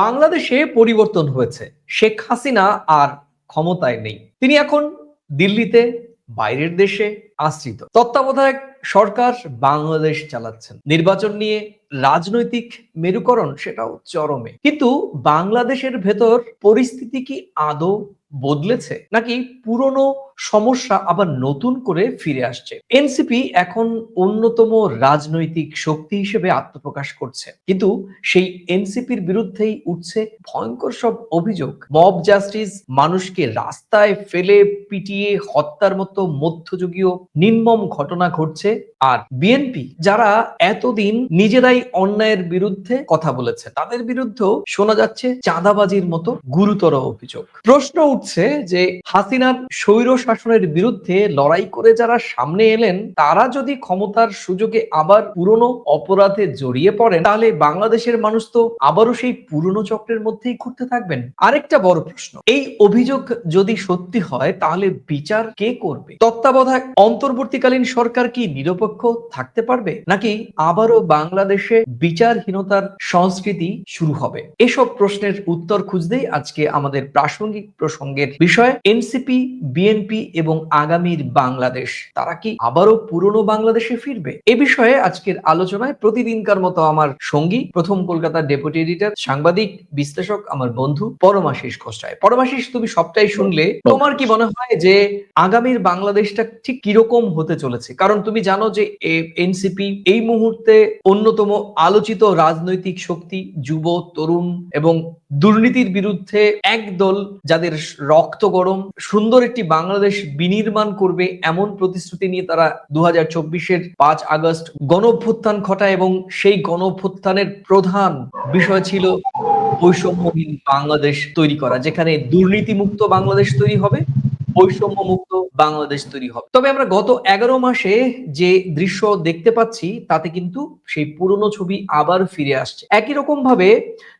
বাংলাদেশে পরিবর্তন হয়েছে। শেখ হাসিনা আর ক্ষমতায় নেই। তিনি এখন দিল্লিতে, বাইরের দেশে আশ্রিত। তত্ত্বাবধায়ক সরকার বাংলাদেশ চালাচ্ছেন। নির্বাচন নিয়ে রাজনৈতিক মেরুকরণ সেটাও চরমে। কিন্তু বাংলাদেশের ভেতর পরিস্থিতি কি আদৌ বদলেছে? নাকি পুরনো সমস্যা আবার নতুন করে ফিরে আসছে। এনসিপি এখন অন্যতম রাজনৈতিক শক্তি হিসেবে আত্মপ্রকাশ করছে। কিন্তু সেই এনসিপির বিরুদ্ধেই উঠছে ভয়ঙ্কর সব অভিযোগ। মব জাস্টিস মানুষকে রাস্তায় ফেলে, পিটিয়ে, হত্যার মতো মধ্যযুগীয় নির্মম ঘটনা ঘটছে। আর বিএনপি যারা এতদিন নিজেরাই অন্যায়ের বিরুদ্ধে কথা বলেছে, তাদের বিরুদ্ধেও শোনা যাচ্ছে চাঁদাবাজির মতো গুরুতর অভিযোগ। প্রশ্ন উঠছে যে হাসিনার স্বৈর শাসনের বিরুদ্ধে লড়াই করে যারা সামনে এলেন, তারা যদি ক্ষমতার সুযোগে আবার পুরনো অপরাধে জড়িয়ে পড়েন, তাহলে বাংলাদেশের মানুষ তো আবারও সেই পুরনো চক্রের মধ্যেই ঘুরতে থাকবেন। আরেকটা বড় প্রশ্ন, এই অভিযোগ যদি সত্যি হয়, তাহলে বিচার কে করবে? তত্ত্বাবধায়ক অন্তর্বর্তীকালীন সরকার কি নিরপেক্ষ থাকতে পারবে? নাকি আবারও বাংলাদেশে বিচারহীনতার সংস্কৃতি শুরু হবে? এসব প্রশ্নের উত্তর খুঁজতেই আজকে আমাদের প্রাসঙ্গিক প্রসঙ্গের বিষয়, এনসিপি, বিএনপি এবং আগামীর বাংলাদেশ। তারা কি আবারও পুরনো বাংলাদেশে ফিরবে? এ বিষয়ে আজকের আলোচনায় প্রতিদিনকার মতো আমার সঙ্গী, প্রথম কলকাতার ডেপুটি এডিটর, সাংবাদিক, বিশ্লেষক আমার বন্ধু পরমাশিস ঘোষায় পরমাশিস, তুমি সবটাই শুনলে। তোমার কি মনে হয় যে আগামীর বাংলাদেশটা ঠিক কীরকম হতে চলেছে? কারণ তুমি জানো যে এনসিপি এই মুহূর্তে অন্যতম আলোচিত রাজনৈতিক শক্তি, যুব, তরুণ এবং দুর্নীতির বিরুদ্ধে একদল যাদের রক্ত গরম, সুন্দর একটি বাংলাদেশ বিনির্মাণ করবে এমন প্রতিশ্রুতি নিয়ে তারা দু হাজার চব্বিশের পাঁচ আগস্ট গণভ্যুত্থান ঘটায় এবং সেই গণঅভ্যুত্থানের প্রধান বিষয় ছিল বৈষম্যহীন বাংলাদেশ তৈরি করা, যেখানে দুর্নীতিমুক্ত বাংলাদেশ তৈরি হবে বৈষম্য মুক্ত বাংলাদেশ তৈরি হবে। তবে আমরা গত এগারো মাসে যে দৃশ্য দেখতে পাচ্ছি, তাতে কিন্তু সেই পুরনো ছবি আবার ফিরে আসছে। একই রকম ভাবে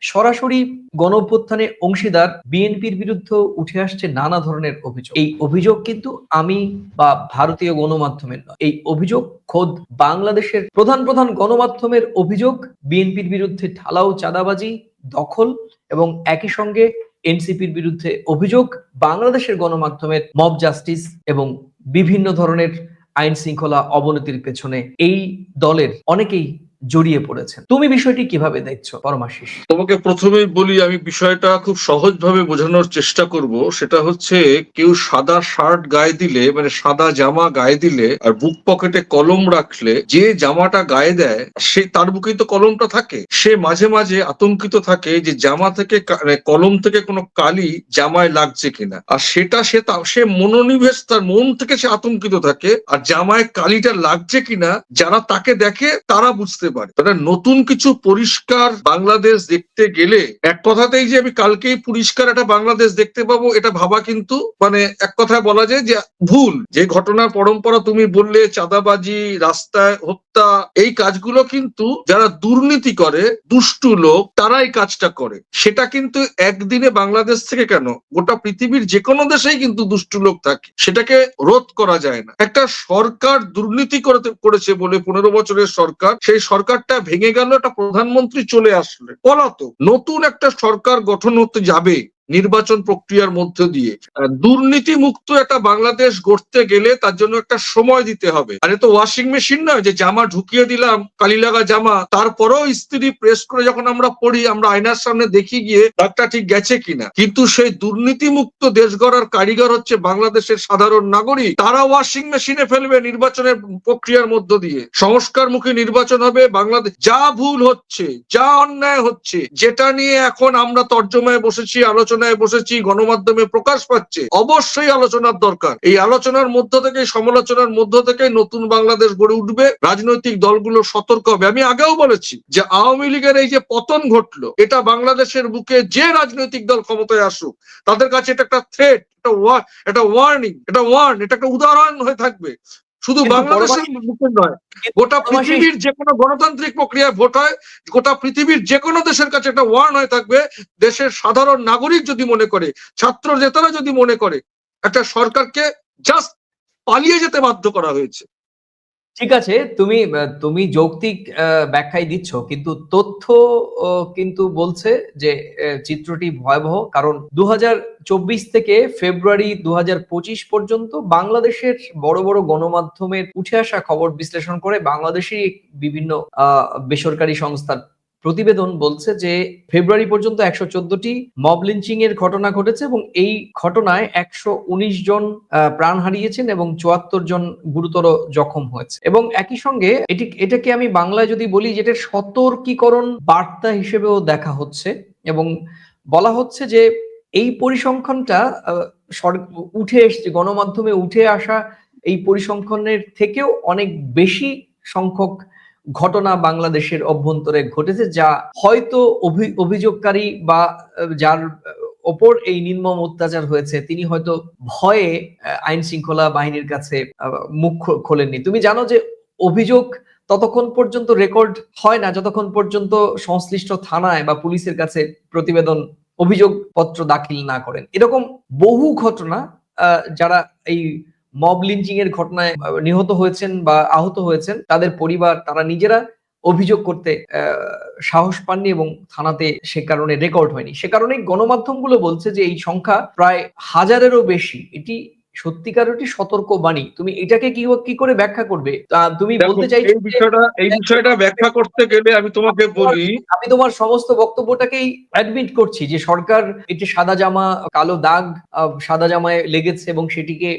সরাসরি গণঅভ্যুত্থানে অংশীদার বিএনপির বিরুদ্ধে উঠে আসছে নানা ধরনের অভিযোগ। এই অভিযোগ কিন্তু আমি বা ভারতীয় গণমাধ্যমের নয়। এই অভিযোগ খোদ বাংলাদেশের প্রধান প্রধান গণমাধ্যমের অভিযোগ, বিএনপির বিরুদ্ধে ঢালাও চাঁদাবাজি, দখল এবং একই সঙ্গে এনসিপির বিরুদ্ধে অভিযোগ, বাংলাদেশের গণমাধ্যমের মব জাস্টিস এবং বিভিন্ন ধরনের আইন শৃঙ্খলা অবনতির পেছনে এই দলের অনেকেই জড়িয়ে পড়েছেন। তুমি বিষয়টি কীভাবে দেখছ, পরমাশিস? তোমাকে প্রথমেই বলি, আমি বিষয়টা খুব সহজভাবে বোঝানোর চেষ্টা করব। সেটা হচ্ছে, কেউ সাদা শার্ট গায়ে দিলে মানে সাদা জামা গায়ে দিলে, আর বুক পকেটে কলম রাখলে, যে জামাটা গায়ে দেয়, সে তার বুকেই তো কলমটা থাকে। সে মাঝে মাঝে আতঙ্কিত থাকে যে জামা থেকে মানে কলম থেকে কোনো কালি জামায় লাগছে কিনা। আর সেটা সে সে মনোনিবেশ, তার মন থেকে সে আতঙ্কিত থাকে, আর জামায় কালিটা লাগছে কিনা, যারা তাকে দেখে, তারা বুঝতে পারে। তাহলে নতুন কিছু পরিষ্কার বাংলাদেশ দেখতে গেলে এক কথাতেই যে আমি কালকেই পরিষ্কার একটা বাংলাদেশ দেখতে পাবো, এটা ভাবা কিন্তু মানে এক কথায় বলা যায় যে ভুল। যে ঘটনার পরম্পরা তুমি বললে, চাঁদাবাজি, রাস্তায় হত্যা, এই কাজগুলো কিন্তু যারা দুর্নীতি করে, দুষ্টু লোক তারা এই কাজটা করে। সেটা কিন্তু একদিনে বাংলাদেশ থেকে কেন? গোটা পৃথিবীর যে কোনো দেশেই কিন্তু দুষ্টু লোক থাকে। সেটাকে রোধ করা যায় না। একটা সরকার দুর্নীতি করেছে বলে পনেরো বছরের সরকার, সেই সরকারটা ভেঙে গেল একটা প্রধানমন্ত্রী চলে আসলে। পলাতক নতুন একটা সরকার গঠন হতে যাবে। নির্বাচন প্রক্রিয়ার মধ্য দিয়ে। দুর্নীতি মুক্ত একটা বাংলাদেশ গড়তে গেলে তার জন্য একটা সময় দিতে হবে। আর তো ওয়াশিং মেশিন নয় যে জামা ঢুকিয়ে দিলাম কালি লাগা জামা, তারপরেও ইস্ত্রি প্রেস করে যখন আমরা পড়ি, আমরা আয়নার সামনে দেখি গিয়ে দাগটা ঠিক গেছে কিনা। কিন্তু সেই দুর্নীতি মুক্ত দেশ গড়ার কারিগর হচ্ছে বাংলাদেশের সাধারণ নাগরিক। তারা ওয়াশিং মেশিনে ফেলবে নির্বাচনের প্রক্রিয়ার মধ্য দিয়ে। সংস্কারমুখী নির্বাচন হবে বাংলাদেশ। যা ভুল হচ্ছে, যা অন্যায় হচ্ছে, যেটা নিয়ে এখন আমরা তর্জমায় বসেছি আলোচনায় বসেছি, গণমাধ্যমে প্রকাশ পাচ্ছে, অবশ্যই আলোচনার দরকার। এই আলোচনার মধ্য থেকে সমালোচনার মধ্য থেকে নতুন বাংলাদেশ গড়ে উঠবে, রাজনৈতিক দলগুলো সতর্ক হবে। আমি আগেও বলেছি যে আওয়ামী লীগের এই যে পতন ঘটলো, এটা বাংলাদেশের বুকে যে রাজনৈতিক দল ক্ষমতায় আসুক, তাদের কাছে এটা একটা থ্রেট এটা ওয়ার্নিং এটা ওয়ার্ন এটা একটা উদাহরণ হয়ে থাকবে। শুধু বাংলাদেশের মুখে নয় গোটা পৃথিবীর যে কোনো গণতান্ত্রিক প্রক্রিয়ায় ভোট হয় গোটা পৃথিবীর যে কোনো দেশের কাছে একটা ওয়ার্ন হয়ে থাকবে দেশের সাধারণ নাগরিক যদি মনে করে ছাত্র নেতারা যদি মনে করে একটা সরকারকে জাস্ট পালিয়ে যেতে বাধ্য করা হয়েছে। ঠিক আছে, তুমি তুমি যৌক্তিক ব্যাখ্যাই দিচ্ছ, কিন্তু তথ্য কিন্তু বলছে যে চিত্রটি ভয়াবহ, কারণ দু হাজার চব্বিশ থেকে ফেব্রুয়ারি দু হাজার পঁচিশ পর্যন্ত বাংলাদেশের বড় বড় গণমাধ্যমের উঠে আসা খবর বিশ্লেষণ করে বাংলাদেশের বিভিন্ন বেসরকারি সংস্থার প্রতিবেদন বলছে যে ফেব্রুয়ারি পর্যন্ত একশো চোদ্দটি মব লিঞ্চিং এর ঘটনা ঘটেছে এবং এই ঘটনায় একশো উনিশ জন প্রাণ হারিয়েছেন এবং চুয়াত্তর জন গুরুতর জখম হয়েছে। এবং একই সঙ্গে এটি, এটাকে আমি বাংলায় যদি বলি যেটা সতর্কীকরণ বার্তা হিসেবেও দেখা হচ্ছে এবং বলা হচ্ছে যে এই পরিসংখ্যানটা উঠে এসছে, গণমাধ্যমে উঠে আসা এই পরিসংখ্যানের থেকেও অনেক বেশি সংখ্যক ঘটনা বাংলাদেশের অভ্যন্তরে ঘটেছে, যা হয়তো অভি- অভিযোগকারী বা, যার ওপর এই নির্মম অত্যাচার হয়েছে, তিনি হয়তো ভয়ে আইন শৃঙ্খলা বাহিনীর কাছে মুখ খোলেননি। তুমি জানো যে অভিযোগ ততক্ষণ পর্যন্ত রেকর্ড হয় না, যতক্ষণ পর্যন্ত সংশ্লিষ্ট থানায় বা পুলিশের কাছে প্রতিবেদন, অভিযোগপত্র দাখিল না করেন। এরকম বহু ঘটনা যারা এই মব লিঞ্চিং এর ঘটনায় নিহত হয়েছেন বা আহত হয়েছেন, তাদের পরিবার, তারা নিজেরা অভিযোগ করতে সাহস পাননি এবং থানাতে সে কারণে রেকর্ড হয়নি। সে কারণে গণমাধ্যমগুলো বলছে যে এই সংখ্যা প্রায় হাজারেরও বেশি। এটি সত্যিকার একটি সতর্ক বাণী। তুমি এটাকে কি কি করে ব্যাখ্যা করবে? তুমি বলতে চাইছো এই বিষয়টা এই বিষয়টা ব্যাখ্যা করতে গেলে আমি তোমাকে বলি আমি তোমার সমস্ত বক্তব্যটাকেই অ্যাডমিট করছি যে সরকার এটি সাদা জামা কালো দাগ সাদা জামায় লেগেছে এবং সেটিকে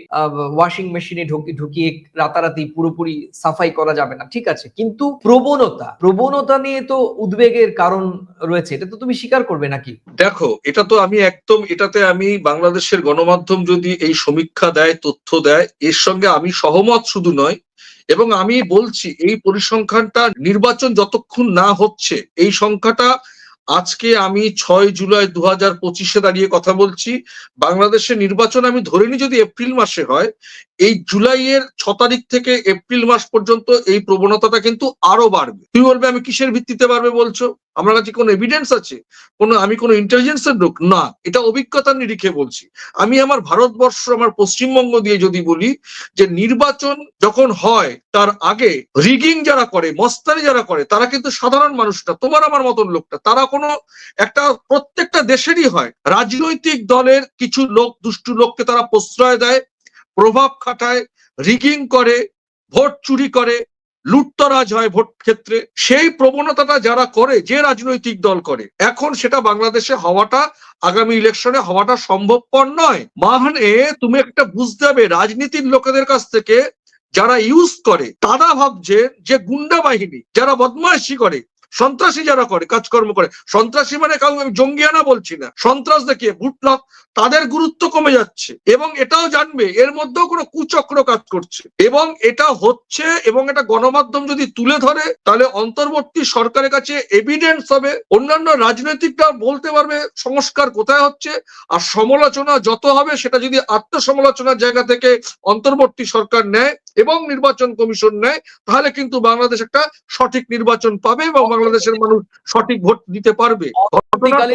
ওয়াশিং মেশিনে ঢুকিয়ে রাতারাতি পুরোপুরি সাফাই করা যাবে না। ঠিক আছে? কিন্তু প্রবণতা প্রবণতা নিয়ে তো উদ্বেগের কারণ রয়েছে। এটা তো তুমি স্বীকার করবে নাকি? দেখো এটা তো আমি একদম এটাতে আমি বাংলাদেশের গণমাধ্যম যদি এই সমীক্ষা দেয়, তথ্য দেয়, এর সঙ্গে আমি সহমত শুধু নয় এবং আমি বলছি এই পরিসংখ্যানটা নির্বাচন যতক্ষণ না হচ্ছে, এই সংখ্যাটা আজকে আমি ছয় জুলাই দু হাজার পঁচিশে দাঁড়িয়ে কথা বলছি, বাংলাদেশের নির্বাচন আমি ধরে নিই যদি এপ্রিল মাসে হয়, এই জুলাইয়ের ছ তারিখ থেকে এপ্রিল মাস পর্যন্ত এই প্রবণতাটা কিন্তু আরও বাড়বে। তুমি বলবে আমি কিসের ভিত্তিতে বাড়বে বলছো? আমার কাছে কোনো এভিডেন্স আছে? কোনো, আমি কোনো ইন্টেলিজেন্সের লোক? না, এটা অভিজ্ঞতার নিরিখে বলছি। আমি আমার ভারতবর্ষ, আমার পশ্চিমবঙ্গ দিয়ে যদি বলি যে নির্বাচন যখন হয়, তার আগে রিগিং যারা করে, মস্তানি যারা করে, তারা কিন্তু সাধারণ মানুষটা, তোমার আমার মতন লোকটা, তারা কোনো, একটা প্রত্যেকটা দেশেরই হয়। রাজনৈতিক দলের কিছু লোক, দুষ্টু লোককে তারা প্রশ্রয় দেয়, প্রভাব খাটায় রিগিং করে, ভোট চুরি করে লুটতরাজ হয় ভোট ক্ষেত্রে। সেই প্রবণতাটা যারা করে, যে রাজনৈতিক দল করে, এখন সেটা বাংলাদেশে হওয়াটা, আগামী ইলেকশনে হওয়াটা সম্ভবপর নয়। মানে তুমি একটা বুঝতে হবে, রাজনীতির লোকেদের কাছ থেকে যারা ইউজ করে, তারা ভাবছে যে গুন্ডা বাহিনী, যারা বদমাইশি করে সন্ত্রাসী যারা করে, কাজকর্ম করে, সন্ত্রাসী মানে কাউকে আমি জঙ্গিয়ানা বলছি না। সন্ত্রাস দেখিয়ে ভুটলক তাদের গুরুত্ব কমে যাচ্ছে এবং এটাও জানবে, এর মধ্যেও কোনো কুচক্র কাজ করছে। এবং এটা হচ্ছে এবং এটা গণমাধ্যম যদি তুলে ধরে, তাহলে অন্তর্বর্তী সরকারের কাছে এভিডেন্স হবে, অন্যান্য রাজনৈতিকরা বলতে পারবে সংস্কার কোথায় হচ্ছে, আর সমালোচনা যত হবে, সেটা যদি আত্মসমালোচনার জায়গা থেকে অন্তর্বর্তী সরকার নেয় এবং নির্বাচন কমিশন নেয় তাহলে কিন্তু বাংলাদেশ একটা সঠিক নির্বাচন পাবে এবং বাংলাদেশের মানুষ সঠিক ভোট দিতে পারবে।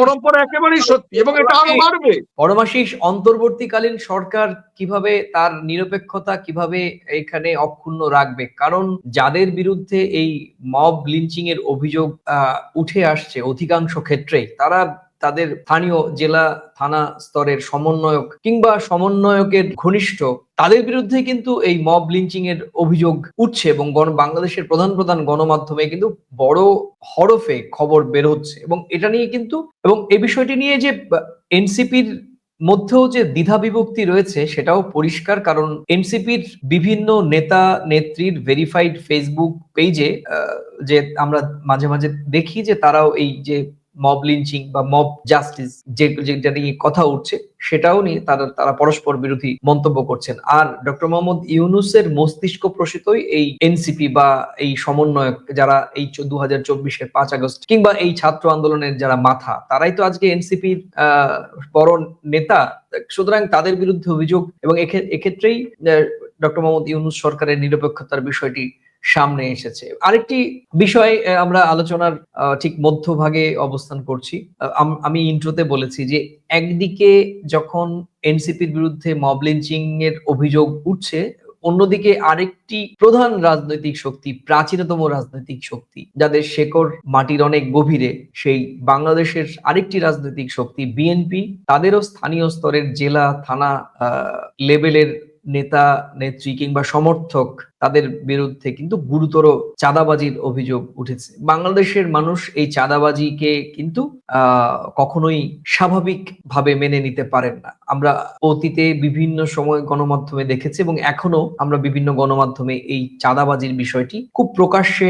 পরম্পরা একেবারেই সত্যি এবং এটা আরও বাড়বে। পরমাশিস অন্তর্বর্তীকালীন সরকার কীভাবে তার নিরপেক্ষতা কীভাবে এখানে অক্ষুণ্ণ রাখবে? কারণ যাদের বিরুদ্ধে এই মব লিঞ্চিং এর অভিযোগ আহ, উঠে আসছে অধিকাংশ ক্ষেত্রেই তারা তাদের স্থানীয় জেলা থানা স্তরের সমন্বয়ক কিংবা সমন্বয়কের ঘনিষ্ঠ, তাদের বিরুদ্ধে কিন্তু এই মব লিঞ্চিং এর অভিযোগ উঠছে এবং গণ, বাংলাদেশের প্রধান প্রধান গণমাধ্যমে কিন্তু বড় হরফে খবর বের হচ্ছে এবং এটা নিয়ে কিন্তু, এবং এই বিষয়টি নিয়ে যে এনসিপির মধ্যেও যে দ্বিধা বিভক্তি রয়েছে সেটাও পরিষ্কার কারণ এনসিপির বিভিন্ন নেতা, নেত্রীর ভেরিফাইড ফেসবুক পেজে যে আমরা মাঝে মাঝে দেখি যে তারাও এই যে মব লিঞ্চিং বা মব জাস্টিস যেটা নিয়ে কথা উঠছে, সেটাও নিয়ে তারা তারা পরস্পর বিরোধী মন্তব্য করছেন। আর ডক্টর মোহাম্মদ ইউনুসের মস্তিষ্ক প্রসিতই এই এনসিপি বা এই সমন্বয়ক যারা এই দু হাজার চব্বিশের পাঁচ আগস্ট কিংবা এই ছাত্র আন্দোলনের যারা মাথা, তারাই তো আজকে এনসিপির বড় নেতা। সুতরাং তাদের বিরুদ্ধে অভিযোগ এবং এক্ষে- এক্ষেত্রেই ডক্টর মোহাম্মদ ইউনুস সরকারের নিরপেক্ষতার বিষয়টি সামনে এসেছে। আরেকটি বিষয় আমরা আলোচনার ঠিক মধ্যভাগে অবস্থান করছি। আমি ইন্ট্রোতে বলেছি যে, একদিকে যখন এনসিপির বিরুদ্ধে মব লিঞ্চিং এর অভিযোগ উঠছে, অন্যদিকে আরেকটি প্রধান রাজনৈতিক শক্তি, প্রাচীনতম রাজনৈতিক শক্তি, যাদের শেকড় মাটির অনেক গভীরে, সেই বাংলাদেশের আরেকটি রাজনৈতিক শক্তি, বিএনপি, তাদেরও স্থানীয় স্তরের জেলা, থানা লেভেলের নেতা, নেত্রী কিংবা সমর্থক তাদের বিরুদ্ধে কিন্তু গুরুতর চাঁদাবাজির অভিযোগ উঠেছে। বাংলাদেশের মানুষ এই চাঁদাবাজিকে কিন্তু কখনোই স্বাভাবিকভাবে মেনে নিতে পারেন না। আমরা অতীতে বিভিন্ন সময় গণমাধ্যমে দেখেছি এবং এখনও আমরা বিভিন্ন গণমাধ্যমে এই চাঁদাবাজির বিষয়টি খুব প্রকাশ্যে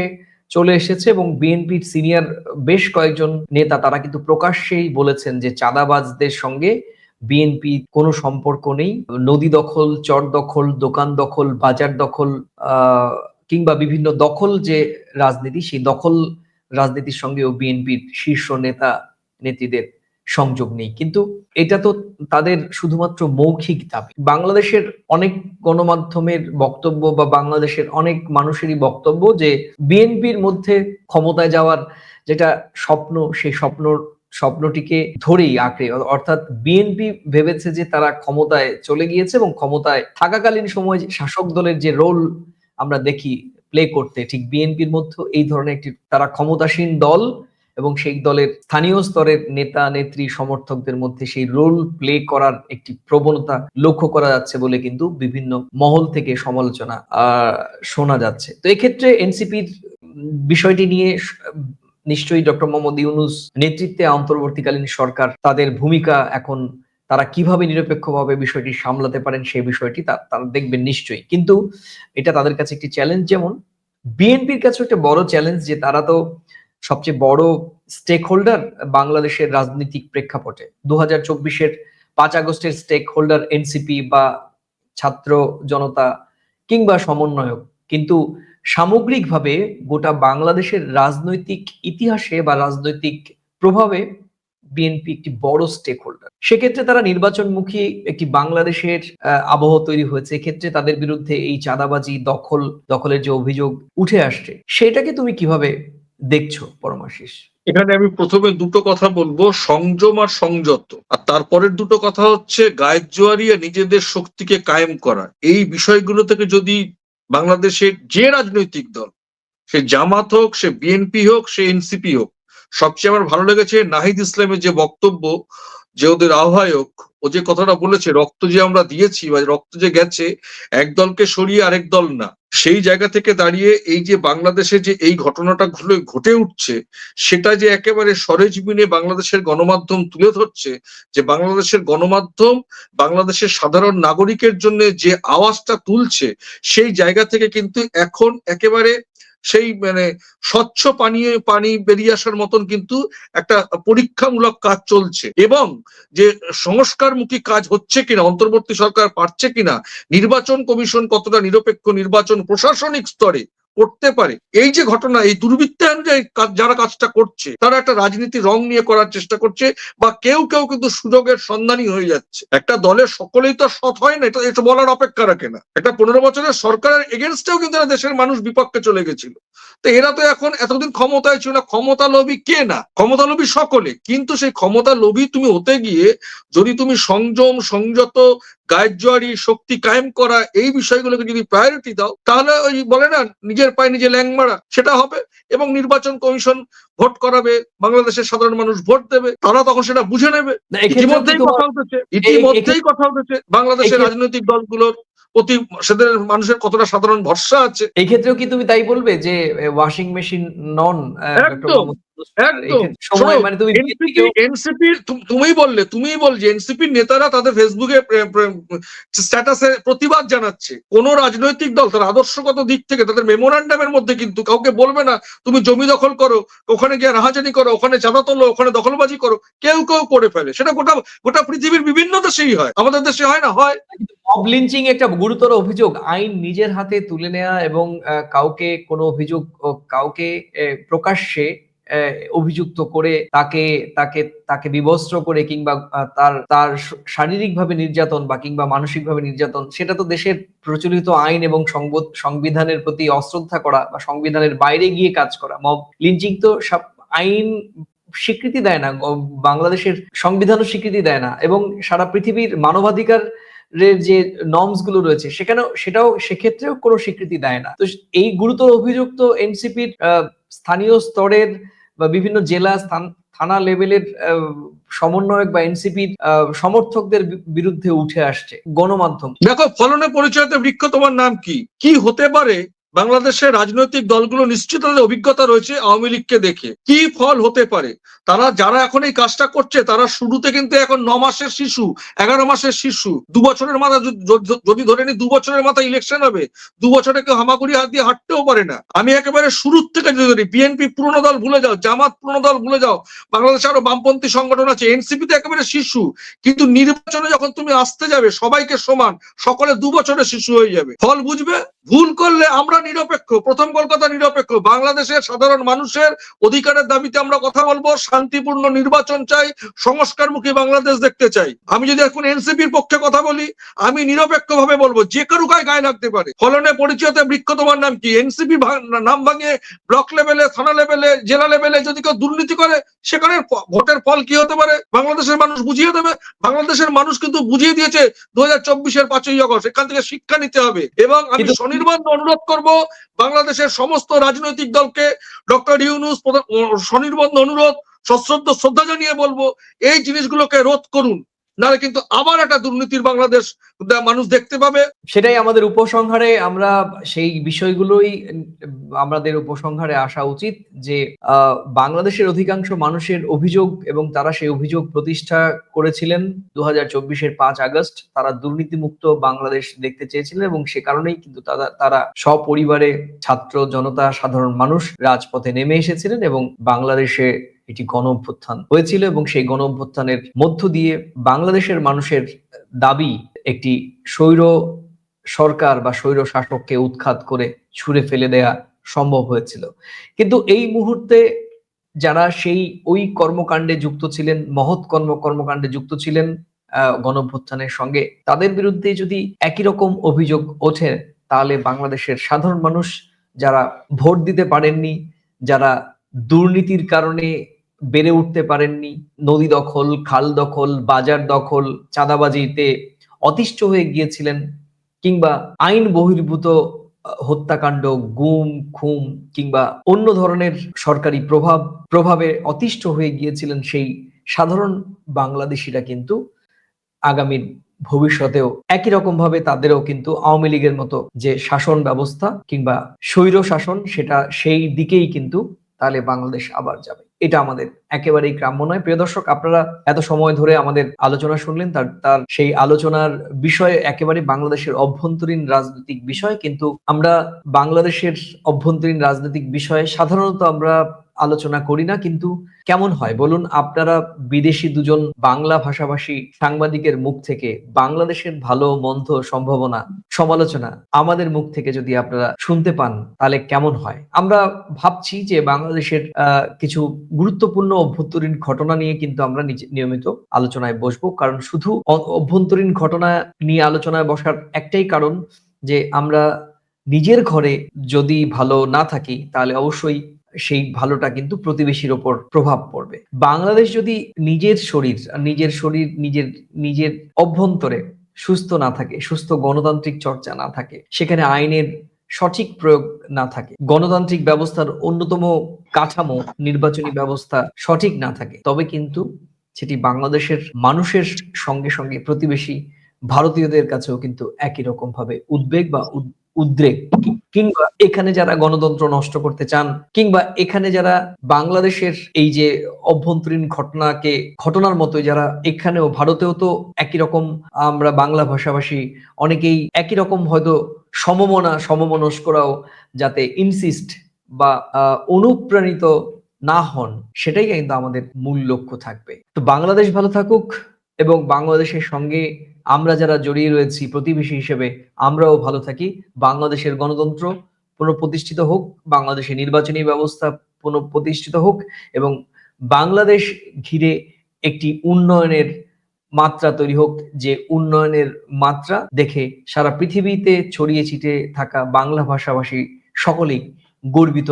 চলে এসেছে এবং বিএনপির সিনিয়র বেশ কয়েকজন নেতা তারা কিন্তু প্রকাশ্যেই বলেছেন যে চাঁদাবাজদের সঙ্গে বিএনপি কোনো সম্পর্ক নেই। নদী দখল, চর দখল, দোকান দখল, বাজার দখল কিংবা বিভিন্ন দখল যে রাজনীতি, সেই দখল রাজনীতির সঙ্গেও বিএনপির শীর্ষ নেতা, নেত্রীদের সংযোগ নেই। কিন্তু এটা তো তাদের শুধুমাত্র মৌখিক দাবি। বাংলাদেশের অনেক গণমাধ্যমের বক্তব্য বা বাংলাদেশের অনেক মানুষেরই বক্তব্য যে বিএনপির মধ্যে ক্ষমতায় যাওয়ার যেটা স্বপ্ন, সেই স্বপ্ন স্বপ্নটিকে ধরেই আঁকড়ে। অর্থাৎ বিএনপি ভেবেছে যে তারা ক্ষমতায় চলে গিয়েছে এবং ক্ষমতায় থাকাকালীন সময় শাসক দলের যে রোল আমরা দেখি প্লে করতে, ঠিক বিএনপির মধ্যে এই ধরনের একটি তারা ক্ষমতাসীন দল এবং সেই দলের স্থানীয় স্তরের নেতা, নেত্রী, সমর্থকদের মধ্যে সেই রোল প্লে করার একটি প্রবণতা লক্ষ্য করা যাচ্ছে বলে কিন্তু বিভিন্ন মহল থেকে সমালোচনা শোনা যাচ্ছে। তো এক্ষেত্রে এনসিপির বিষয়টি নিয়ে নিশ্চয়ই ডক্টর মোহাম্মদ ইউনুস নেতৃত্বে অন্তর্বর্তীকালীন সরকার তাদের ভূমিকা এখন তারা কীভাবে নিরপেক্ষভাবে বিষয়টি সামলাতে পারেন সেই বিষয়টি তারা দেখবেন নিশ্চয়ই। কিন্তু এটা তাদের কাছে একটি চ্যালেঞ্জ যেমন, বিএনপির কাছে একটা বড় চ্যালেঞ্জ যে তারা তো সবচেয়ে বড় স্টেক হোল্ডার বাংলাদেশের রাজনৈতিক প্রেক্ষাপটে। দু হাজার চব্বিশের পাঁচ আগস্টের স্টেক হোল্ডার এনসিপি বা ছাত্র জনতা কিংবা সমন্বয়ক কিন্তু সামগ্রিকভাবে গোটা বাংলাদেশের রাজনৈতিক ইতিহাসে বা রাজনৈতিক প্রভাবে বিএনপি একটি বড় স্টেক হোল্ডার সেক্ষেত্রে তারা নির্বাচনমুখী একটি বাংলাদেশের আবহ তৈরি হয়েছে। এক্ষেত্রে তাদের বিরুদ্ধে এই চাঁদাবাজি, দখল, দখলের যে অভিযোগ উঠে আসছে, সেটাকে তুমি কীভাবে দেখছ পরমাশিস এখানে আমি প্রথমে দুটো কথা বলব, সংযম আর সংযত আর তারপরের দুটো কথা হচ্ছে, গায়ের জোয়ারি আর নিজেদের শক্তিকে কায়েম করা। এই বিষয়গুলো থেকে যদি বাংলাদেশের যে রাজনৈতিক দল, সে জামাত হোক, সে বিএনপি হোক, সে এনসিপি হোক, সবচেয়ে আমার ভালো লেগেছে নাহিদ ইসলামের যে বক্তব্য, যে ওদের আহ্বায়ক, ও যে কথাটা বলেছে, রক্ত যে আমরা দিয়েছি বা রক্ত যে গেছে, এক দলকে সরিয়ে আরেক দল না। সেই জায়গা থেকে দাঁড়িয়ে এই যে বাংলাদেশে যে এই ঘটনাটা ঘুরে ঘটে উঠছে, সেটা যে একেবারে সরেজমিনে বাংলাদেশের গণমাধ্যম তুলে ধরছে যে বাংলাদেশের গণমাধ্যম, বাংলাদেশের সাধারণ নাগরিকের জন্য যে আওয়াজটা তুলছে, সেই জায়গা থেকে কিন্তু এখন একেবারে সেই মানে স্বচ্ছ পানি পানি বেরিয়ে আসার মতন কিন্তু একটা পরীক্ষামূলক কাজ চলছে। এবং যে সংস্কারমুখী কাজ হচ্ছে কিনা, অন্তর্বর্তী সরকার পারছে কিনা, নির্বাচন কমিশন কতটা নিরপেক্ষ নির্বাচন প্রশাসনিক স্তরে করতে পারে। এই যে ঘটনা, এই দুর্বৃত্তায়ন যারা কাজটা করছে, তারা একটা রাজনীতি রং নিয়ে করার চেষ্টা করছে বা কেউ কেউ কিন্তু সুযোগের সন্ধানী হয়ে যাচ্ছে। একটা দলের সকলেই তো সৎ হয় না, এটা এটা বলার অপেক্ষা রাখে না। একটা পনেরো বছরের সরকারের এগেনস্টেও কিন্তু দেশের মানুষ বিপক্ষে চলে গেছিল। তো এরা তো এখন এতদিন ক্ষমতায় ছিল না ক্ষমতা লোভী কে না? ক্ষমতা লোভী সকলে। কিন্তু সেই ক্ষমতা লোভী তুমি হতে গিয়ে যদি তুমি সংযম, সংযত, গায়ের শক্তি কায়েম করা এই বিষয়গুলোকে যদি প্রায়োরিটি দাও, তাহলে ওই বলে না, নিজের পায়ে পায়নি ল্যাং মারা সেটা হবে এবং নির্বাচন কমিশন ভোট করাবে বাংলাদেশের সাধারণ মানুষ ভোট দেবে তারা তখন সেটা বুঝে নেবে। ইতিমধ্যেই কথা উঠেছে ইতিমধ্যেই কথা উঠেছে বাংলাদেশের রাজনৈতিক দলগুলোর প্রতি সেদের মানুষের কতটা সাধারণ ভরসা আছে। এই ক্ষেত্রেও কি তুমি তাই বলবে যে ওয়াশিং মেশিন নন মানে তুমি এনসিপির তুমিই বললে তুমিই বলছে এনসিপির নেতারা তাদের ফেসবুকে স্ট্যাটাসে প্রতিবাদ জানাচ্ছে। কোন রাজনৈতিক দল তার আদর্শগত দিক থেকে তাদের মেমোরান্ডামের মধ্যে কিন্তু কাউকে বলবে না তুমি জমি দখল করো ওখানে গিয়ে রাহাজানি করো ওখানে চাঁদা তোলো ওখানে দখলবাজি করো কেউ কেউ করে ফেলে। সেটা গোটা গোটা পৃথিবীর বিভিন্ন দেশেই হয়। আমাদের দেশে হয় না? হয়। মব লিঞ্চিং একটা গুরুতর অভিযোগ। আইন নিজের হাতে তুলে নেওয়া এবং কাউকে কোনো অভিযোগ কাউকে প্রকাশ্যে অভিযুক্ত করে তাকে তাকে তাকে বিবস্ত্র করে কিংবা তার তার শারীরিকভাবে নির্যাতন বা কিংবা মানসিকভাবে নির্যাতন, সেটা তো দেশের প্রচলিত আইন এবং সংব- সংবিধানের প্রতি অশ্রদ্ধা করা বা সংবিধানের বাইরে গিয়ে কাজ করা। মব, লিঞ্চিং তো সব আইন স্বীকৃতি দেয় না বাংলাদেশের সংবিধানও স্বীকৃতি দেয় না এবং সারা পৃথিবীর মানবাধিকার যে নর্মসগুলো রয়েছে, সেখানেও, সেটাও, সেক্ষেত্রেও কোনো স্বীকৃতি দেয় না। তো এই গুরুতর অভিযুক্ত এনসিপির স্থানীয় স্তরের বা বিভিন্ন জেলা স্থান, থানা লেভেলের সমন্বয়ক বা এনসিপির সমর্থকদের বিরুদ্ধে উঠে আসছে গণমাধ্যম। দেখো, ফলনে পরিচয়তে বৃক্ষ তোমার নাম কি? কি হতে পারে বাংলাদেশের রাজনৈতিক দলগুলো নিশ্চিত অভিজ্ঞতা রয়েছে আওয়ামী লীগকে দেখে। কি ফল হতে পারে? তারা যারা এখন এই কাজটা করছে, তারা শুরুতে কিন্তু এখন ন মাসের শিশু, এগারো মাসের শিশু। দু বছরের মাথা যদি- ধরে নি, দু বছরের মাথা ইলেকশন হবে, দু বছরে কেউ হামাগুড়ি হাত দিয়ে হাঁটতেও পারে না। আমি একেবারে শুরুর থেকে যদি ধরি, বিএনপি পুরনো দল ভুলে যাও, জামাত পুরনো দল ভুলে যাও, বাংলাদেশে আরও বামপন্থী সংগঠন আছে, এনসিপি তো একেবারে শিশু। কিন্তু নির্বাচনে যখন তুমি আসতে যাবে, সবাইকে সমান, সকলে দু বছরের শিশু হয়ে যাবে। ফল বুঝবে? ভুল করলে আমরা নিরপেক্ষ প্রথম কলকাতা নিরপেক্ষ। বাংলাদেশের সাধারণ মানুষের অধিকারের দাবিতে আমরা কথা বলব শান্তিপূর্ণ নির্বাচন চাই সংস্কারমুখী বাংলাদেশ দেখতে চাই। আমি যদি এখন এনসিপির পক্ষে কথা বলি আমি নিরপেক্ষ ভাবে বলব যে কারও গায়ে গায়ে লাগতে পারে। ফলনে পরিচয়তে বৃক্ষ তোমার নাম কি? এনসিপি নাম ভাঙিয়ে ব্লক লেভেলে থানা লেভেলে জেলা লেভেলে যদি কেউ দুর্নীতি করে সেখানে ভোটের ফল কি হতে পারে? বাংলাদেশের মানুষ বুঝিয়ে দেবে। বাংলাদেশের মানুষ কিন্তু বুঝিয়ে দিয়েছে দু হাজার চব্বিশের পাঁচই আগস্ট এখান থেকে শিক্ষা নিতে হবে। এবং আমি স্বনির্বন্ধ অনুরোধ করব বাংলাদেশের সমস্ত রাজনৈতিক দলকে ডক্টর ইউনুস স্বনির্বন্ধ অনুরোধ, সশ্রদ্ধ শ্রদ্ধা জানিয়ে বলব, এই জিনিসগুলোকে রোধ করুন। নাহলে কিন্তু আবার একটা দুর্নীতির বাংলাদেশ মানুষ দেখতে পাবে। সেটাই আমাদের উপসংহারে আমরা সেই বিষয়গুলোই আমাদের উপসংহারে আসা উচিত যে বাংলাদেশের অধিকাংশ মানুষের অভিযোগ এবং তারা সেই অভিযোগ প্রতিষ্ঠা করেছিলেন দু হাজার চব্বিশের পাঁচ আগস্ট। তারা দুর্নীতিমুক্ত বাংলাদেশ দেখতে চেয়েছিলেন এবং সে কারণেই কিন্তু তারা তারা সপরিবারে ছাত্র, জনতা, সাধারণ মানুষ রাজপথে নেমে এসেছিলেন এবং বাংলাদেশে এটি গণ অভ্যুত্থান হয়েছিল এবং সেই গণ অভ্যুত্থানের মধ্য দিয়ে বাংলাদেশের মানুষের দাবি একটি স্বৈর সরকার বা স্বৈর শাসককে উৎখাত করে ছুঁড়ে ফেলে দেয়া সম্ভব হয়েছিল। কিন্তু এই মুহূর্তে যারা সেই ওই কর্মকাণ্ডে যুক্ত ছিলেন মহৎ কর্ম কর্মকাণ্ডে যুক্ত ছিলেন আহ, গণঅভ্যুত্থানের সঙ্গে তাদের বিরুদ্ধে যদি একই রকম অভিযোগ ওঠে তাহলে বাংলাদেশের সাধারণ মানুষ যারা ভোট দিতে পারেননি যারা দুর্নীতির কারণে বেড়ে উঠতে পারেননি। নদী দখল, খাল দখল, বাজার দখল, চাঁদাবাজিতে অতিষ্ঠ হয়ে গিয়েছিলেন কিংবা আইন বহির্ভূত হত্যাকাণ্ড, গুম, খুম কিংবা অন্য ধরনের সরকারি প্রভাব, প্রভাবে অতিষ্ঠ হয়ে গিয়েছিলেন সেই সাধারণ বাংলাদেশিরা কিন্তু আগামীর ভবিষ্যতেও একই রকম ভাবে তাদেরও কিন্তু আওয়ামী লীগের মতো যে শাসন ব্যবস্থা কিংবা স্বৈর শাসন, সেটা সেই দিকেই কিন্তু তাহলে বাংলাদেশ আবার যাবে। এটা আমাদের একেবারেই গ্রাম্য নয়। প্রিয় দর্শক, আপনারা এত সময় ধরে আমাদের আলোচনা শুনলেন, তার তার সেই আলোচনার বিষয়ে একেবারে বাংলাদেশের অভ্যন্তরীণ রাজনৈতিক বিষয়। কিন্তু আমরা বাংলাদেশের অভ্যন্তরীণ রাজনৈতিক বিষয়ে সাধারণত আমরা আলোচনা করি না, কিন্তু কেমন হয়? বলুন, আপনারা বিদেশি দুজন বাংলা ভাষাভাষী সাংবাদিকের মুখ থেকে বাংলাদেশের ভালো, মন্দ সম্ভাবনা, সমালোচনা আমাদের মুখ থেকে যদি আপনারা শুনতে পান, তাহলে কেমন হয়? আমরা ভাবছি যে বাংলাদেশের কিছু গুরুত্বপূর্ণ অভ্যন্তরীণ ঘটনা নিয়ে কিন্তু আমরা নিয়মিত আলোচনায় বসবো। কারণ শুধু অভ্যন্তরীণ ঘটনা নিয়ে আলোচনায় বসার একটাই কারণ যে আমরা নিজের ঘরে যদি ভালো না থাকি, তাহলে অবশ্যই সেই ভালোটা কিন্তু প্রতিবেশীর ওপর প্রভাব পড়বে। বাংলাদেশ যদি নিজের শরীর নিজের শরীর, নিজের নিজের অভ্যন্তরে সুস্থ না থাকে, সুস্থ গণতান্ত্রিক চর্চা না থাকে, সেখানে আইনের সঠিক প্রয়োগ না থাকে, গণতান্ত্রিক ব্যবস্থার অন্যতম কাঠামো, নির্বাচনী ব্যবস্থা সঠিক না থাকে, তবে কিন্তু সেটি বাংলাদেশের মানুষের সঙ্গে সঙ্গে প্রতিবেশী ভারতীয়দের কাছেও কিন্তু একই রকম ভাবে উদ্বেগ বা উদ্রেক, কিংবা এখানে যারা গণতন্ত্র নষ্ট করতে চান, কিংবা এখানে যারা বাংলাদেশের এই যে অভ্যন্তরীণ ঘটনাকে, ঘটনার মতো যারা এখানেও, ভারতেও তো একই রকম আমরা বাংলা ভাষাভাষী, অনেকেই একই রকম হয়তো সমমনা, সমমনস্করাও যাতে ইনসিস্ট বা অনুপ্রাণিত না হন, সেটাই কিন্তু আমাদের মূল লক্ষ্য থাকবে। তো বাংলাদেশ ভালো থাকুক এবং বাংলাদেশের সঙ্গে আমরা যারা জড়িয়ে রয়েছি প্রতিবেশী হিসেবে, আমরাও ভালো থাকি। বাংলাদেশের গণতন্ত্র পুনঃপ্রতিষ্ঠিত হোক, বাংলাদেশের নির্বাচনী ব্যবস্থা পুনঃপ্রতিষ্ঠিত হোক, এবং বাংলাদেশ ঘিরে একটি উন্নয়নের মাত্রা তৈরি হোক, যে উন্নয়নের মাত্রা দেখে সারা পৃথিবীতে ছড়িয়ে ছিটে থাকা বাংলা ভাষাভাষী সকলেই গর্বিত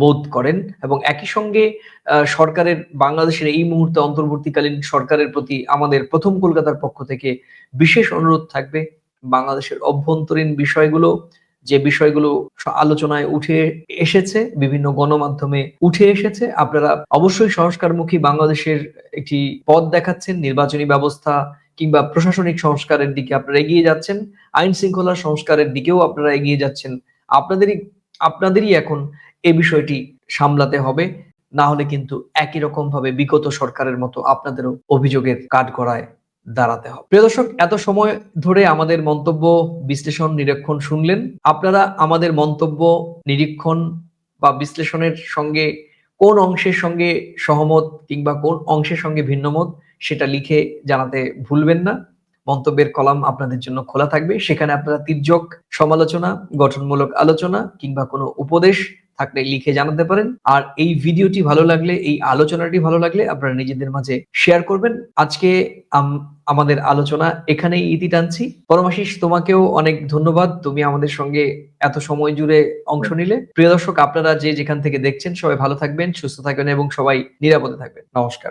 বোধ করেন এবং একই সঙ্গে সরকারের, বাংলাদেশের এই মুহূর্তে অন্তর্বর্তীকালীন সরকারের প্রতি আমাদের প্রথম কলকাতার পক্ষ থেকে বিশেষ অনুরোধ থাকবে। বাংলাদেশের অভ্যন্তরীণ বিষয়গুলো, যে বিষয়গুলো আলোচনায় উঠে এসেছে, বিভিন্ন গণমাধ্যমে উঠে এসেছে, আপনারা অবশ্যই সংস্কারমুখী বাংলাদেশের একটি পথ দেখাচ্ছেন, নির্বাচনী ব্যবস্থা কিংবা প্রশাসনিক সংস্কারের দিকে আপনারা এগিয়ে যাচ্ছেন আইন শৃঙ্খলা সংস্কারের দিকেও আপনারা এগিয়ে যাচ্ছেন। আপনাদেরই আপনাদেরই এখন এ বিষয়টি সামলাতে হবে। না হলে কিন্তু একই রকম ভাবে বিগত সরকারের মতো আপনাদেরও অভিযোগের কাঠগড়ায় দাঁড়াতে হবে। প্রিয় দর্শক, এত সময় ধরে আমাদের মন্তব্য বিশ্লেষণ নিরীক্ষণ শুনলেন। আপনারা আমাদের মন্তব্য নিরীক্ষণ বা বিশ্লেষণের সঙ্গে কোন অংশের সঙ্গে সহমত কিংবা কোন অংশের সঙ্গে ভিন্নমত সেটা লিখে জানাতে ভুলবেন না। মন্তব্যের কলাম আপনাদের জন্য খোলা থাকবে। সেখানে আপনারা তির্যক, সমালোচনা, গঠনমূলক আলোচনা কিংবা কোনো উপদেশ থাকলে লিখে জানাতে পারেন। আর এই ভিডিওটি ভালো লাগলে, এই আলোচনাটি ভালো লাগলে আপনারা নিজেদের মাঝে শেয়ার করবেন। আজকে আম- আমাদের আলোচনা এখানেই ইতি টানছি। পরমাশিস তোমাকেও অনেক ধন্যবাদ। তুমি আমাদের সঙ্গে এত সময় জুড়ে অংশ নিলে। প্রিয় দর্শক, আপনারা যে যেখান থেকে দেখছেন, সবাই ভালো থাকবেন, সুস্থ থাকবেন এবং সবাই নিরাপদে থাকবেন। নমস্কার।